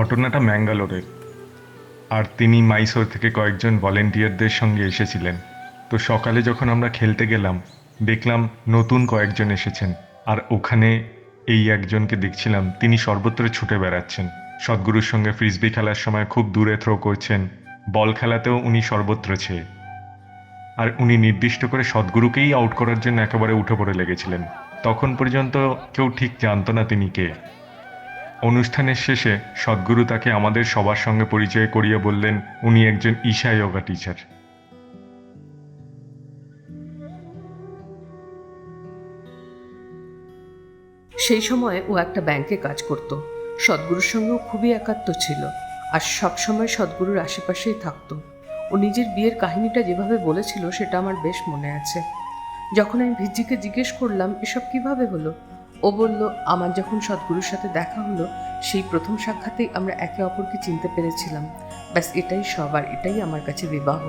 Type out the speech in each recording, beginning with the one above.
ঘটনাটা ম্যাঙ্গালোরের। আর তিনি মাইসোর থেকে কয়েকজন ভলেন্টিয়ারদের সঙ্গে এসেছিলেন। তো সকালে যখন আমরা খেলতে গেলাম, দেখলাম নতুন কয়েকজন এসেছেন। আর ওখানে এই একজনকে দেখছিলাম, তিনি সর্বত্র ছুটে বেড়াচ্ছেন। সদ্গুরুর সঙ্গে ফ্রিসবি খেলার সময় খুব দূরে থ্রো করছেন। বল খেলাতেও উনি সর্বত্র ছেয়ে আর উনি নির্দিষ্ট করে সদ্গুরুকেই আউট করার জন্য একেবারে উঠে পড়ে লেগেছিলেন। তখন পর্যন্ত কেউ ঠিক জানতো না তিনি কে। অনুষ্ঠানের শেষে সদ্গুরু তাকে আমাদের সবার সঙ্গে পরিচয় করিয়ে বললেন, উনি একজন ঈশা যোগা টিচার সেই সময় ও একটা ব্যাংকে কাজ করত। সদ্গুরুর সঙ্গেও খুবই একাত্ম ছিল আর সব সময় সদ্গুরুর আশেপাশেই থাকতো। ও নিজের বিয়ের কাহিনীটা যেভাবে বলেছিল, সেটা আমার বেশ মনে আছে। যখন আমি ভিজ্জিকে জিজ্ঞেস করলাম, এসব কীভাবে হলো? ও বলল আমার যখন সদ্গুরুর সাথে দেখা হলো সেই প্রথম সাক্ষাতেই আমরা একে অপরকে চিনতে পেরেছিলাম। ব্যাস এটাই সব আর এটাই আমার কাছে বিবাহ।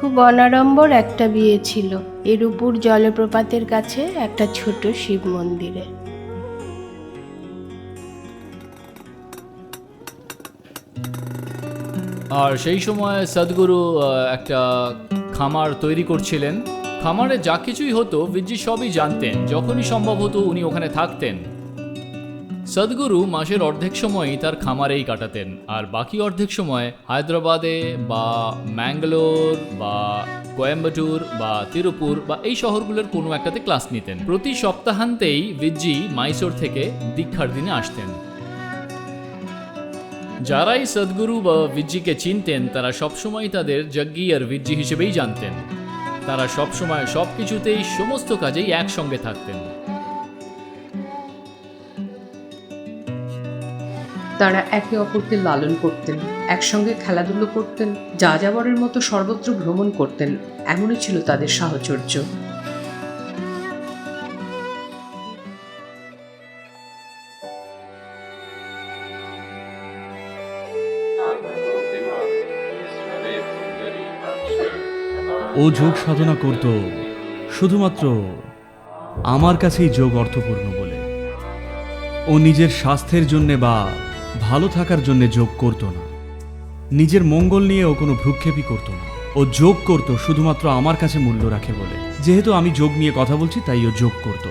খুব অনাড়ম্বর একটা বিয়ে ছিল। এর উপর জলপ্রপাতের কাছে একটা ছোট শিব মন্দিরে। আর সেই সময় সদ্গুরু আহ, একটা খামার তৈরি করছিলেন। খামারে যা কিছুই হতো, বিজ্জি সবই জানতেন। যখনই সম্ভব হতো, উনি ওখানে থাকতেন। সদ্গুরু মাসের অর্ধেক সময়ই তার খামারেই কাটাতেন। আর বাকি অর্ধেক সময় হায়দ্রাবাদে বা ম্যাঙ্গালোর বা কোয়েম্বাটুর বা তিরুপুর বা এই শহরগুলোর কোনো একটাতে ক্লাস নিতেন। প্রতি সপ্তাহান্তেই বিজ্জি মাইসোর থেকে দীক্ষার দিনে আসতেন। যারাই সদ্গুরু বা ভিজ্জিকে চিনতেন, তারা সবসময় তাদের যজ্ঞি আর ভিজ্জি হিসেবেই জানতেন। তারা সবসময় সব কিছুতেই সমস্ত কাজেই একসঙ্গে থাকতেন। তারা একে অপরকে লালন করতেন, একসঙ্গে খেলাধুলো করতেন যা যাবরের মতো সর্বত্র ভ্রমণ করতেন, এমনই ছিল তাদের সাহচর্য। ও যোগ সাধনা করত শুধুমাত্র আমার কাছেই যোগ অর্থপূর্ণ বলে। ও নিজের স্বাস্থ্যের জন্যে বা ভালো থাকার জন্যে যোগ করত না। নিজের মঙ্গল নিয়ে ও কোনো ভ্রুক্ষেপই করত না। ও যোগ করত শুধুমাত্র আমার কাছে মূল্য রাখে বলে। যেহেতু আমি যোগ নিয়ে কথা বলছি, তাই ও যোগ করত।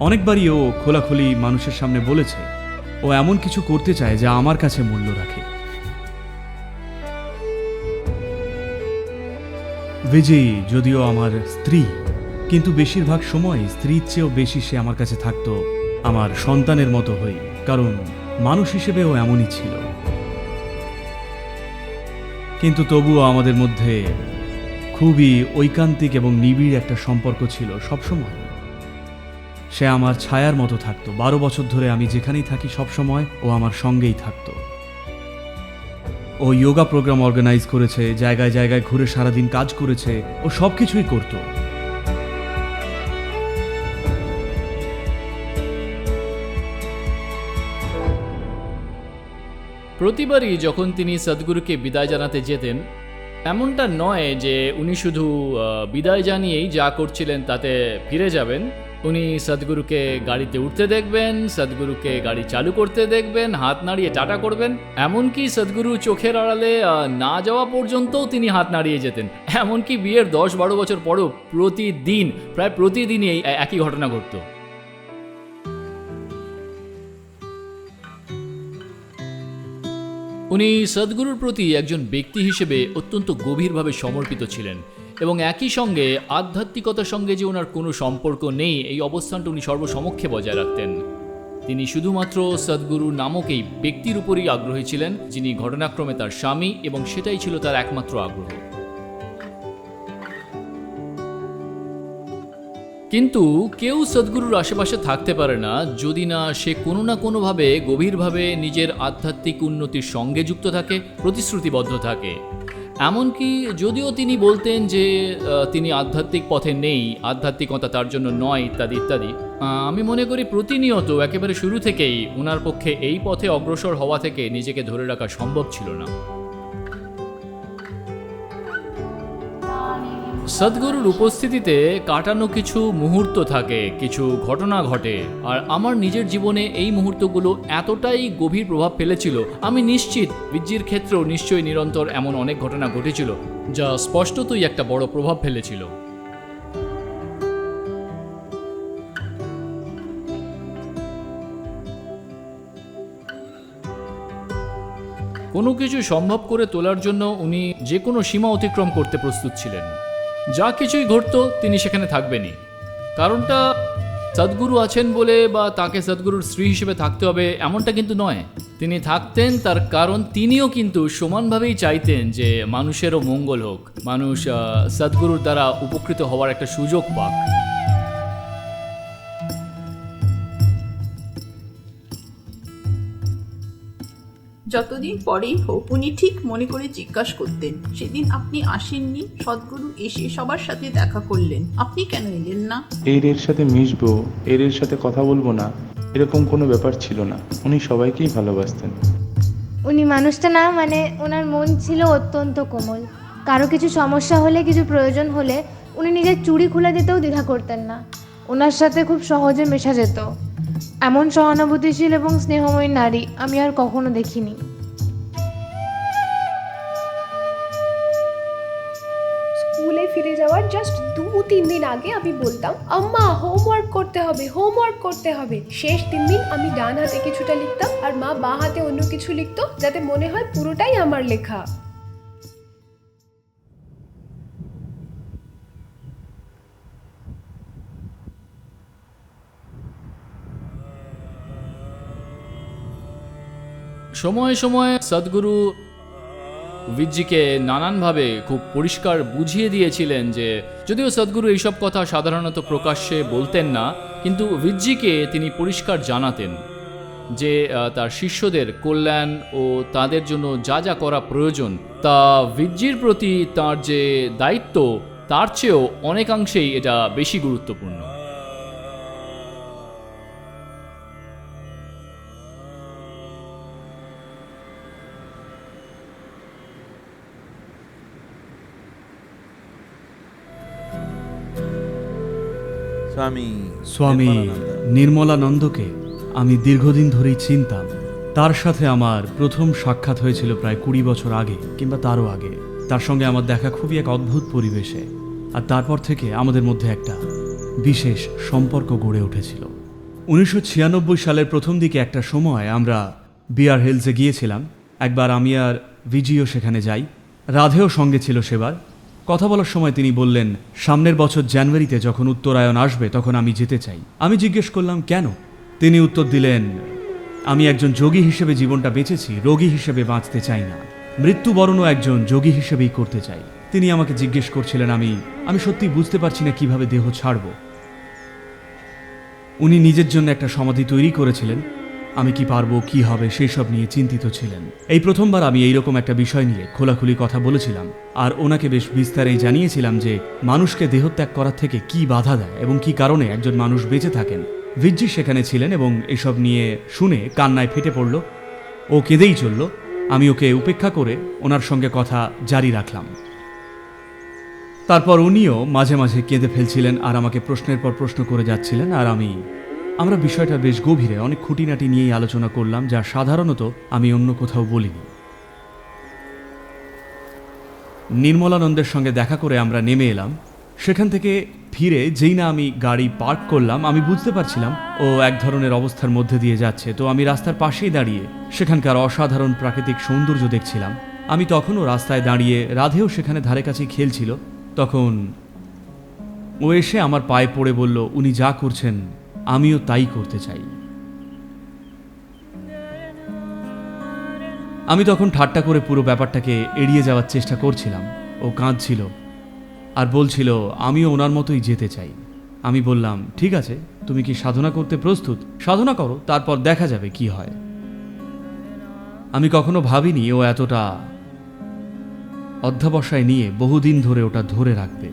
অনেকবারই ও খোলাখুলি মানুষের সামনে বলেছে, ও এমন কিছু করতে চায় যা আমার কাছে মূল্য রাখে। বিজয়ী যদিও আমার স্ত্রী, কিন্তু বেশিরভাগ সময় স্ত্রীর চেয়েও বেশি সে আমার কাছে থাকতো, আমার সন্তানের মতো হই কারণ মানুষ হিসেবেও এমনই ছিল। কিন্তু তবুও আমাদের মধ্যে খুবই ঐকান্তিক এবং নিবিড় একটা সম্পর্ক ছিল সবসময়। সে আমার ছায়ার মতো থাকতো। বারো বছর ধরে আমি যেখানেই থাকি সবসময় ও আমার সঙ্গেই থাকতো। ও যোগা প্রোগ্রাম অর্গানাইজ করেছে, জায়গায় জায়গায় ঘুরে সারাদিন কাজ করেছে, ও সব কিছুই করতো। প্রতিবারই যখন তিনি সদ্গুরুকে বিদায় জানাতে যেতেন, এমনটা নয় যে উনি শুধু বিদায় জানিয়েই যা করছিলেন তাতে ফিরে যাবেন উনি সদ্গুরুকে গাড়িতে উঠতে দেখবেন, সদ্গুরুকে গাড়ি চালু করতে দেখবেন, হাত নাড়িয়ে টাটা করবেন। এমনকি সদ্গুরু চোখের আড়ালে না যাওয়া পর্যন্তও তিনি হাত নাড়িয়ে যেতেন। এমনকি বিয়ের দশ বারো বছর পরও প্রতিদিন, প্রায় প্রতিদিনই এই একই ঘটনা ঘটতো। উনি সদ্গুরুর প্রতি একজন ব্যক্তি হিসেবে অত্যন্ত গভীরভাবে সমর্পিত ছিলেন। এবং একই সঙ্গে আধ্যাত্মিকতার সঙ্গে যে ওনার কোনো সম্পর্ক নেই, এই অবস্থানটা উনি সর্বসমক্ষে বজায় রাখতেন। তিনি শুধুমাত্র সদ্গুরু নামক এই ব্যক্তির উপরই আগ্রহী ছিলেন, যিনি ঘটনাক্রমে তার স্বামী এবং সেটাই ছিল তার একমাত্র আগ্রহ। কিন্তু কেউ সদ্গুরুর আশেপাশে থাকতে পারে না, যদি না সে কোনো না কোনোভাবে গভীরভাবে নিজের আধ্যাত্মিক উন্নতির সঙ্গে যুক্ত থাকে, প্রতিশ্রুতিবদ্ধ থাকে। এমনকি যদিও তিনি বলতেন যে তিনি আধ্যাত্মিক পথে নেই, আধ্যাত্মিকতা তার জন্য নয়, ইত্যাদি ইত্যাদি। আমি মনে করি প্রতিনিয়ত, একেবারে শুরু থেকেই ওনার পক্ষে এই পথে অগ্রসর হওয়া থেকে নিজেকে ধরে রাখা সম্ভব ছিল না। সদ্গুরুর উপস্থিতিতে কাটানো কিছু মুহূর্ত থাকে, কিছু ঘটনা ঘটে। আর আমার নিজের জীবনে এই মুহূর্তগুলো এতটাই গভীর প্রভাব ফেলেছিল, আমি নিশ্চিত বিজ্জির ক্ষেত্রেও নিশ্চয়ই নিরন্তর এমন অনেক ঘটনা ঘটেছিল, যা স্পষ্টতই একটা বড় প্রভাব ফেলেছিল। কোনো কিছু সম্ভব করে তোলার জন্য উনি যে কোনো সীমা অতিক্রম করতে প্রস্তুত ছিলেন। যা কিছুই ঘটত তিনি সেখানে থাকবেনই। কারণটা সদ্গুরু আছেন বলে বা তাকে সদ্গুরুর স্ত্রী হিসেবে থাকতে হবে এমনটা কিন্তু নয়। তিনি থাকতেন, তার কারণ তিনিও কিন্তু সমানভাবেই চাইতেন যে মানুষেরও মঙ্গল হোক। মানুষ সদ্গুরুর দ্বারা উপকৃত হওয়ার একটা সুযোগ পাক। যতদিন পরেই হোক উনি ঠিক মনে করে জিজ্ঞাসা করতেন সেদিন আপনি আসেননি? সদ্গুরু এসে সবার সাথে দেখা করলেন। আপনি কেন এলেন না? এর এর সাথে মিশবো এর এর সাথে কথা বলব না এরকম কোনো ব্যাপার ছিল না। উনি সবাইকেই ভালোবাসতেন। উনি মানুষটা না মানে ওনার মন ছিল অত্যন্ত কোমল। কারও কিছু সমস্যা হলে কিছু প্রয়োজন হলে উনি নিজের চুড়ি খুলে দিতেও দ্বিধা করতেন না। ওনার সাথে খুব সহজে মেশা যেত। এমন সহানুভূতিশীল এবং স্নেহময়ী নারী আমি আর কখনো দেখিনি। স্কুলে ফিরে যাওয়ার জাস্ট দু, তিন দিন আগে আমি বলতাম, আম্মা হোমওয়ার্ক করতে হবে হোমওয়ার্ক করতে হবে। শেষ তিন দিন আমি ডান হাতে কিছুটা লিখতাম আর মা বাঁ হাতে অন্য কিছু লিখতো, যাতে মনে হয় পুরোটাই আমার লেখা। সময়ে সময়ে সদ্গুরু বিজ্জিকে নানানভাবে খুব পরিষ্কার বুঝিয়ে দিয়েছিলেন যে, যদিও সদ্গুরু এইসব কথা সাধারণত প্রকাশ্যে বলতেন না, কিন্তু বিজ্জিকে তিনি পরিষ্কার জানাতেন যে তার শিষ্যদের কল্যাণ ও তাদের জন্য যা যা করা প্রয়োজন, তা ভিজ্জির প্রতি তার যে দায়িত্ব, তার চেয়েও অনেকাংশেই এটা বেশি গুরুত্বপূর্ণ। স্বামী স্বামী নির্মলানন্দকে আমি দীর্ঘদিন ধরেই চিনতাম। তার সাথে আমার প্রথম সাক্ষাৎ হয়েছিল প্রায় কুড়ি বছর আগে কিংবা তারও আগে। তার সঙ্গে আমার দেখা খুবই এক অদ্ভুত পরিবেশে আর তারপর থেকে আমাদের মধ্যে একটা বিশেষ সম্পর্ক গড়ে উঠেছিল। উনিশশো ছিয়ানব্বই সালের প্রথম দিকে একটা সময় আমরা বিয়ার হিলসে গিয়েছিলাম। একবার আমি আর ভিজিও সেখানে যাই। রাধেও সঙ্গে ছিল সেবার কথা বলার সময় তিনি বললেন, সামনের বছর জানুয়ারিতে যখন উত্তরায়ণ আসবে, তখন আমি যেতে চাই। আমি জিজ্ঞেস করলাম, কেন? তিনি উত্তর দিলেন, আমি একজন যোগী হিসেবে জীবনটা বেঁচেছি, রোগী হিসেবে বাঁচতে চাই না। মৃত্যুবরণও একজন যোগী হিসেবেই করতে চাই। তিনি আমাকে জিজ্ঞেস করছিলেন, আমি আমি সত্যি বুঝতে পারছি না কীভাবে দেহ ছাড়ব? উনি নিজের জন্য একটা সমাধি তৈরি করেছিলেন। আমি কি পারব, কি হবে সেই সব নিয়ে চিন্তিত ছিলেন। এই প্রথমবার আমি এইরকম একটা বিষয় নিয়ে খোলাখুলি কথা বলেছিলাম, আর ওনাকে বেশ বিস্তারেই জানিয়েছিলাম যে মানুষকে দেহত্যাগ করার থেকে কি বাধা দেয় এবং কি কারণে একজন মানুষ বেঁচে থাকেন। ভিজ্জি সেখানে ছিলেন এবং এসব নিয়ে শুনে কান্নায় ফেটে পড়ল। ও কেঁদেই চলল। আমি ওকে উপেক্ষা করে ওনার সঙ্গে কথা জারি রাখলাম। তারপর উনিও মাঝে মাঝে কেঁদে ফেলছিলেন আর আমাকে প্রশ্নের পর প্রশ্ন করে যাচ্ছিলেন, আর আমি আমরা বিষয়টা বেশ গভীরে অনেক খুঁটিনাটি নিয়েই আলোচনা করলাম, যা সাধারণত আমি অন্য কোথাও বলিনি। নির্মলানন্দের সঙ্গে দেখা করে আমরা নেমে এলাম। সেখান থেকে ফিরে যেই না আমি গাড়ি পার্ক করলাম, আমি বুঝতে পারছিলাম, ও এক ধরনের অবস্থার মধ্যে দিয়ে যাচ্ছে। তো আমি রাস্তার পাশেই দাঁড়িয়ে সেখানকার অসাধারণ প্রাকৃতিক সৌন্দর্য দেখছিলাম। আমি তখনও রাস্তায় দাঁড়িয়ে রাধেও সেখানে ধারে কাছে খেলছিল। তখন ও এসে আমার পায়ে পড়ে বলল, উনি যা করছেন আমিও তাই করতে চাই। আমি তখন ঠাট্টা করে পুরো ব্যাপারটাকে এড়িয়ে যাওয়ার চেষ্টা করছিলাম। ও কাঁদছিল আর বলছিল, আমিও ওনার মতোই যেতে চাই। আমি বললাম, ঠিক আছে, তুমি কি সাধনা করতে প্রস্তুত? সাধনা করো, তারপর দেখা যাবে কি হয়। আমি কখনো ভাবিনি ও এতটা অধ্যাবসায় নিয়ে বহুদিন ধরে ওটা ধরে রাখবে।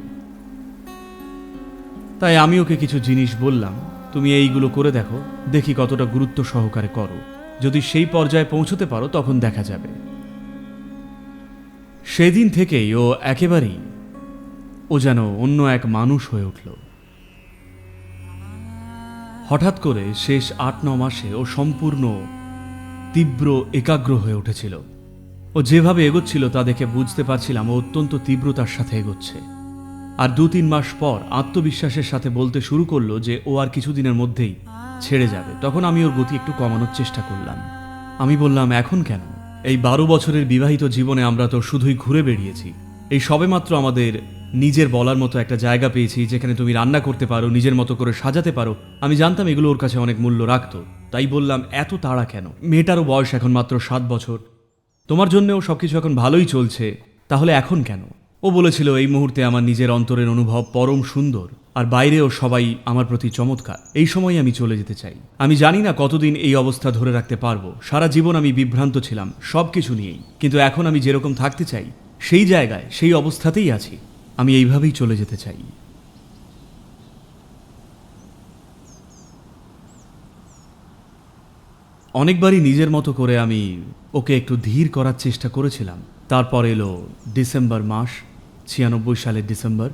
তাই আমি ওকে কিছু জিনিস বললাম। তুমি এইগুলো করে দেখো, দেখি কতটা গুরুত্ব সহকারে করো। যদি সেই পর্যায়ে পৌঁছতে পারো, তখন দেখা যাবে। সেদিন থেকেই ও একেবারেই, ও যেন অন্য এক মানুষ হয়ে উঠল। হঠাৎ করে শেষ আট, ন মাসে ও সম্পূর্ণ তীব্র একাগ্র হয়ে উঠেছিল। ও যেভাবে এগোচ্ছিল, তা দেখে বুঝতে পারছিলাম ও অত্যন্ত তীব্রতার সাথে এগোচ্ছে। আর দু তিন মাস পর আত্মবিশ্বাসের সাথে বলতে শুরু করল যে ও আর কিছুদিনের মধ্যেই ছেড়ে যাবে। তখন আমি ওর গতি একটু কমানোর চেষ্টা করলাম। আমি বললাম, এখন কেন? এই বারো বছরের বিবাহিত জীবনে আমরা তো শুধুই ঘুরে বেরিয়েছি এই সবেমাত্র আমাদের নিজের বলার মতো একটা জায়গা পেয়েছি যেখানে তুমি রান্না করতে পারো, নিজের মতো করে সাজাতে পারো। আমি জানতাম এগুলো ওর কাছে অনেক মূল্য রাখতো। তাই বললাম, এত তাড়া কেন? মেয়েটারও বয়স এখন মাত্র সাত বছর। তোমার জন্যও সবকিছু এখন ভালোই চলছে। তাহলে এখন কেন? ও বলেছিল, এই মুহূর্তে আমার নিজের অন্তরের অনুভব পরম সুন্দর, আর বাইরেও সবাই আমার প্রতি চমৎকার। এই সময় আমি চলে যেতে চাই। আমি জানি না কতদিন এই অবস্থা ধরে রাখতে পারব। সারা জীবন আমি বিভ্রান্ত ছিলাম সব কিছু নিয়েই। কিন্তু এখন আমি যেরকম থাকতে চাই, সেই জায়গায়, সেই অবস্থাতেই আছি। আমি এইভাবেই চলে যেতে চাই। অনেকবারই নিজের মতো করে আমি ওকে একটু ধীর করার চেষ্টা করেছিলাম। তারপর এলো ডিসেম্বর মাস। ছিয়ানব্বই সালের ডিসেম্বর।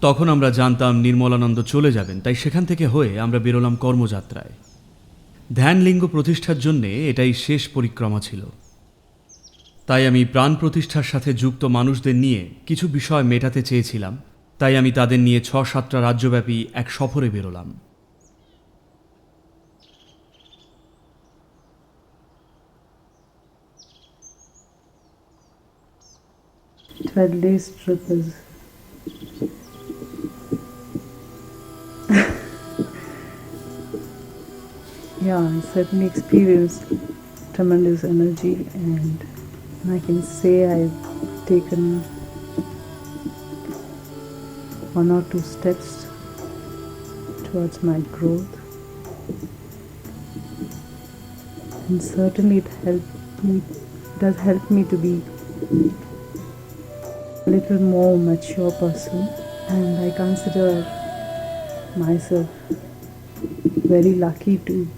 তখন আমরা জানতাম নির্মলানন্দ চলে যাবেন, তাই সেখান থেকে হয়ে আমরা বেরোলাম কর্মযাত্রায়। ধ্যানলিঙ্গ প্রতিষ্ঠার জন্যে এটাই শেষ পরিক্রমা ছিল। তাই আমি প্রাণ প্রতিষ্ঠার সাথে যুক্ত মানুষদের নিয়ে কিছু বিষয় মেটাতে চেয়েছিলাম, তাই আমি তাদের নিয়ে ছ সাতটা রাজ্যব্যাপী এক সফরে বেরোলাম। Days trip is yeah, I certainly experienced tremendous energy and I can say I've taken one or two steps towards my growth. And certainly it helped me does help me to be little more mature person and I consider myself very lucky to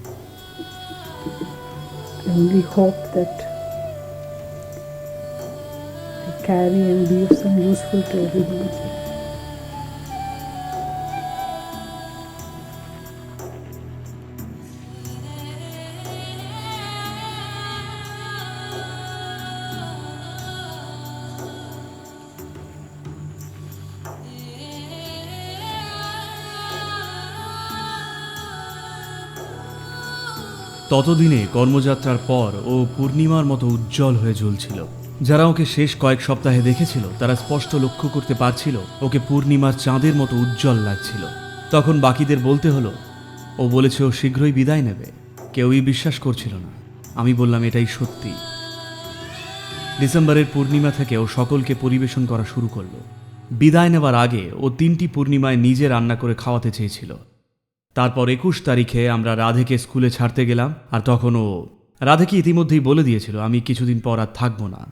I only hope that I carry and be of some useful to everybody. ততদিনে কর্মযাত্রার পর ও পূর্ণিমার মতো উজ্জ্বল হয়ে জ্বলছিল। যারা ওকে শেষ কয়েক সপ্তাহে দেখেছিল, তারা স্পষ্ট লক্ষ্য করতে পারছিল, ওকে পূর্ণিমার চাঁদের মতো উজ্জ্বল লাগছিল। তখন বাকিদের বলতে হলো, ও বলেছে ও শীঘ্রই বিদায় নেবে। কেউই বিশ্বাস করছিল না। আমি বললাম, এটাই সত্যি। ডিসেম্বরের পূর্ণিমা থেকে ও সকলকে পরিবেশন করা শুরু করল। বিদায় নেবার আগে ও তিনটি পূর্ণিমায় নিজে রান্না করে খাওয়াতে চেয়েছিল। তারপর একুশ তারিখে আমরা রাধেকে স্কুলে ছাড়তে গেলাম, আর তখন ও রাধেকে ইতিমধ্যেই বলে দিয়েছিল, আমি কিছুদিন পর আর থাকব না।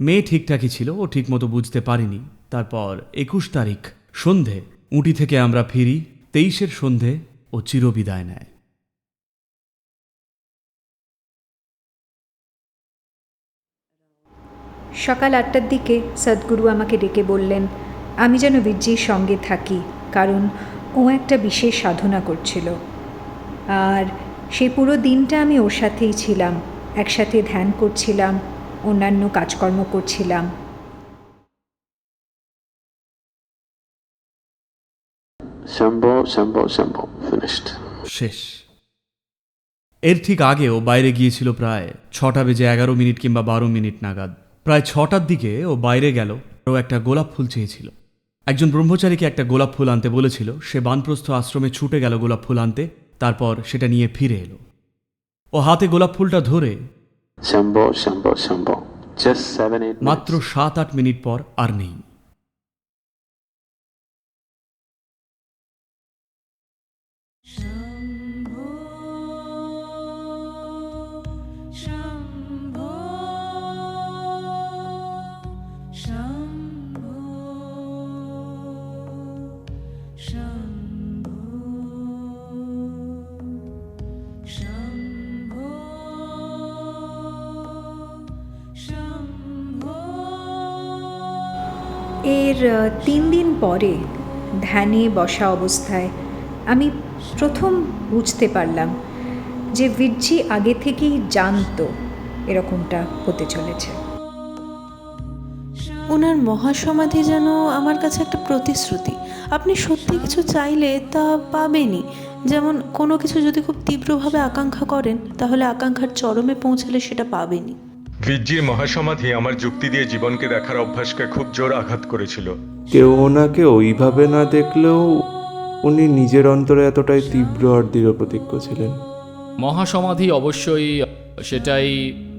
মেয়ে ঠিকঠাকই ছিল, ও ঠিকমতো বুঝতে পারিনি। তারপর একুশ তারিখ সন্ধে, উটি থেকে আমরা ফিরি, তেইশের সন্ধে ও চিরবিদায় নেয়। সকাল আটটার দিকে সদ্গুরু আমাকে ডেকে বললেন, আমি যেন বিজ্জির সঙ্গে থাকি, কারণ ও একটা বিশেষ সাধনা করছিল। আর সেই পুরো দিনটা আমি ওর সাথেই ছিলাম একসাথে ধ্যান করছিলাম অন্যান্য কাজকর্ম করছিলাম. শেষ। এর ঠিক আগেও বাইরে গিয়েছিল প্রায় ছটা বেজে এগারো মিনিট কিংবা বারো মিনিট নাগাদ। প্রায় ছটার দিকে ও বাইরে গেল ও একটা গোলাপ ফুল চেয়েছিল। একজন ব্রহ্মচারীকে একটা গোলাপ ফুল আনতে বলেছিল সে বানপ্রস্থ আশ্রমে ছুটে গেল গোলাপ ফুল আনতে তারপর সেটা নিয়ে ফিরে এলো। ও হাতে গোলাপ ফুলটা ধরে. মাত্র সাত আট মিনিট পর আর নেই। এর তিন দিন পরে ধ্যানে বসা অবস্থায় আমি প্রথম বুঝতে পারলাম যে বিজ্জি আগে থেকেই জানতো এরকমটা হতে চলেছে। ওনার মহাসমাধি যেন আমার কাছে একটা প্রতিশ্রুতি। আপনি সত্যি কিছু চাইলে তা পাবেনই। যেমন কোনো কিছু যদি খুব তীব্রভাবে আকাঙ্ক্ষা করেন, তাহলে আকাঙ্ক্ষার চরমে পৌঁছালে সেটা পাবেনই। ভিজ্জির মহাসমাধি আমার যুক্তি দিয়ে জীবনকে দেখার অভ্যাসকে খুব জোর আঘাত করেছিল। কেউ ওনাকে ওইভাবে না দেখলেও উনি নিজের অন্তরে এতটাই তীব্র আর দৃঢ় প্রতিজ্ঞ ছিলেন। মহাসমাধি অবশ্যই সেটাই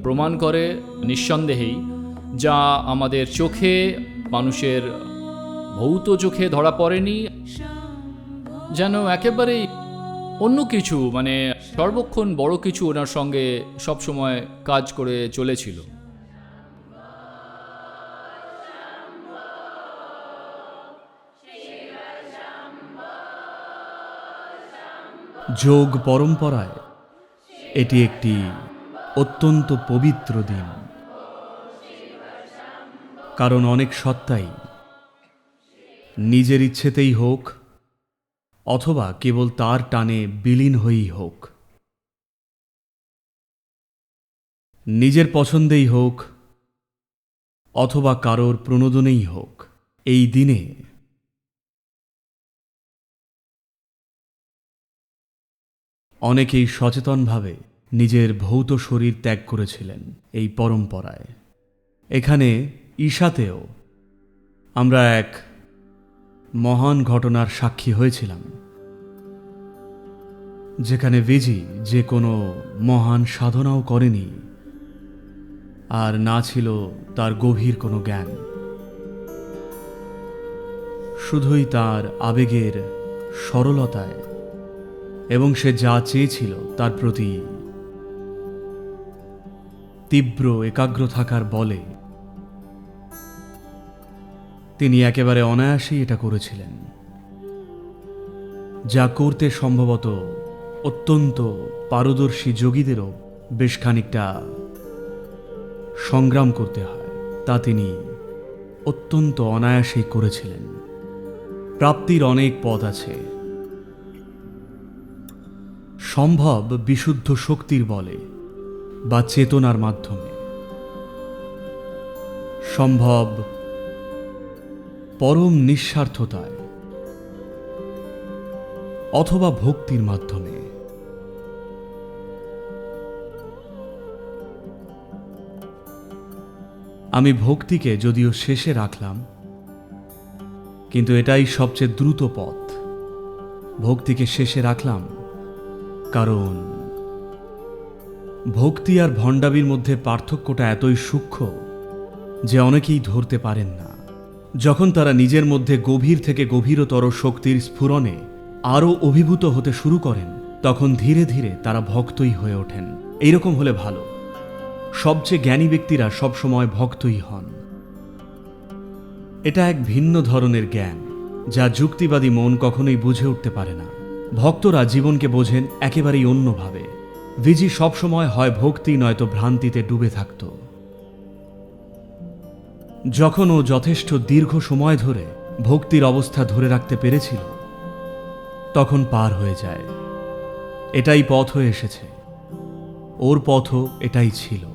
প্রমাণ করে নিঃসন্দেহেই যা আমাদের চোখে মানুষের ভৌত চোখে ধরা পড়েনি যেন একেবারেই অন্য কিছু মানে সর্বক্ষণ বড় কিছু ওনার সঙ্গে সবসময় কাজ করে চলেছিল। যোগ পরম্পরায় এটি একটি অত্যন্ত পবিত্র দিন। কারণ অনেক সত্তাই নিজের ইচ্ছেতেই হোক অথবা কেবল তার টানে বিলীন হয়েই হোক। নিজের পছন্দেই হোক অথবা কারোর প্রণোদনেই হোক, এই দিনে অনেকেই সচেতনভাবে নিজের ভৌত শরীর ত্যাগ করেছিলেন এই পরম্পরায়। এখানে ঈশাতেও আমরা এক মহান ঘটনার সাক্ষী হয়েছিলাম, যেখানে বিজি যে কোনো মহান সাধনাও করেনি, আর না ছিল তার গভীর কোনো জ্ঞান। শুধুই তার আবেগের সরলতায় এবং সে যা চেয়েছিল তার প্রতি তীব্র একাগ্র থাকার বলে তিনি একেবারে অনায়াসেই এটা করেছিলেন। যা করতে সম্ভবত অত্যন্ত পারদর্শী যোগীদেরও বেশ খানিকটা সংগ্রাম করতে হয়। তা তিনি অত্যন্ত অনায়াসেই করেছিলেন। প্রাপ্তির অনেক পথ আছে। সম্ভব বিশুদ্ধ শক্তির বলে বা চেতনার মাধ্যমে। সম্ভব পরম নিঃস্বার্থতায় অথবা ভক্তির মাধ্যমে। আমি ভক্তিকে যদিও শেষে রাখলাম, কিন্তু এটাই সবচেয়ে দ্রুত পথ। ভক্তিকে শেষে রাখলাম কারণ ভক্তি আর ভণ্ডাবির মধ্যে পার্থক্যটা এতই সূক্ষ্ম যে অনেকেই ধরতে পারেন না। যখন তারা নিজের মধ্যে গভীর থেকে গভীরতর শক্তির স্ফুরণে আরও অভিভূত হতে শুরু করেন, তখন ধীরে ধীরে তারা ভক্তই হয়ে ওঠেন। এইরকম হলে ভালো। সবচেয়ে জ্ঞানী ব্যক্তিরা সবসময় ভক্তই হন। এটা এক ভিন্ন ধরনের জ্ঞান, যা যুক্তিবাদী মন কখনোই বুঝে উঠতে পারে না। ভক্তরা জীবনকে বোঝেন একেবারেই অন্যভাবে। ভিজি সবসময় হয় ভক্তি, নয়তো ভ্রান্তিতে ডুবে থাকত। যখন ও যথেষ্ট দীর্ঘ সময় ধরে ভক্তির অবস্থা ধরে রাখতে পেরেছিল, তখন পার হয়ে যায়। এটাই পথ হয়ে এসেছে। ওর পথও এটাই ছিল।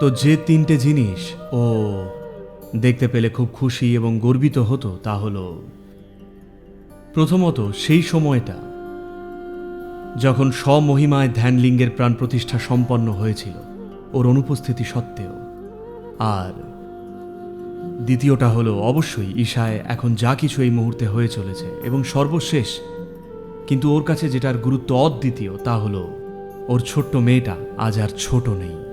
তো যে তিনটে জিনিস ও দেখতে পেলে খুব খুশি এবং গর্বিত হতো তা হলো, প্রথমত সেই সময়টা যখন স্বমহিমায় ধ্যানলিঙ্গের প্রাণ প্রতিষ্ঠা সম্পন্ন হয়েছিল, ওর অনুপস্থিতি সত্ত্বেও। আর দ্বিতীয়টা হলো, অবশ্যই ঈশায় এখন যা কিছু এই মুহূর্তে হয়ে চলেছে এবং সর্বশেষ, কিন্তু ওর কাছে যেটার গুরুত্ব অদ্বিতীয় তা হলো, ওর ছোট্ট মেয়েটা আজ আর ছোট নেই।